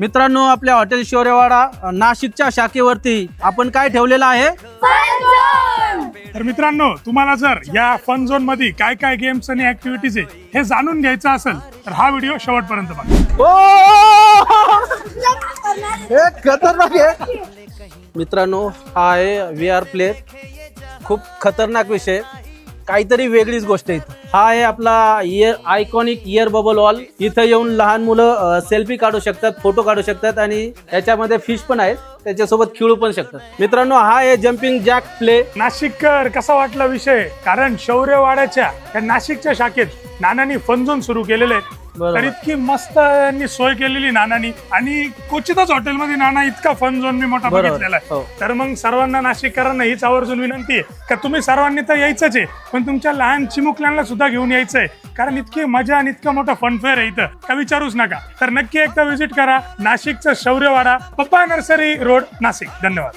मित्रांनो आपल्या हॉटेल शौर्यवाडा नाशिकच्या शाखेवरती आपण काय ठेवलेलं आहे? तर मित्रांनो तुम्हाला जर या फन झोनमध्ये काय काय गेम्स आणि ऍक्टिव्हिटीज आहे हे जाणून घ्यायचं असेल तर हा व्हिडिओ शेवटपर्यंत बघा. खतरनाक आहे. मित्रांनो हा आहे व्ही आर प्ले खूप खतरनाक विषय. काहीतरी वेगळीच गोष्ट आहे इथं. हा आहे आपला ear iconic ear bubble wall इथं येऊन लहान मुलं सेल्फी काढू शकतात फोटो काढू शकतात आणि याच्यामध्ये फिश पण आहेत. त्याच्यासोबत खेळू पण शकतात. मित्रांनो हा आहे जम्पिंग जॅक प्ले नाशिककर कसा वाटला विषय? कारण शौर्यवाड्याच्या या नाशिकच्या शाखेत नानांनी फंजून सुरू केलेले आहेत. तर इतकी मस्त यांनी सोय केलेली नानांनी. आणि क्वचितच हॉटेलमध्ये नाना इतका फन झोन मी मोठा. बघितलेला आहे. हो. तर मग सर्वांना नाशिककरांना हीच आवर्जून विनंती आहे का तुम्ही सर्वांनी तर यायचंच आहे पण तुमच्या लहान चिमुकल्यांना सुद्धा घेऊन यायचंय. कारण इतकी मजा आणि इतकं मोठं फनफेअर आहे इथं. का विचारूच नका. तर नक्की एकदा व्हिजिट करा नाशिकचं शौर्यवाडा पप्पा नर्सरी रोड नाशिक. धन्यवाद.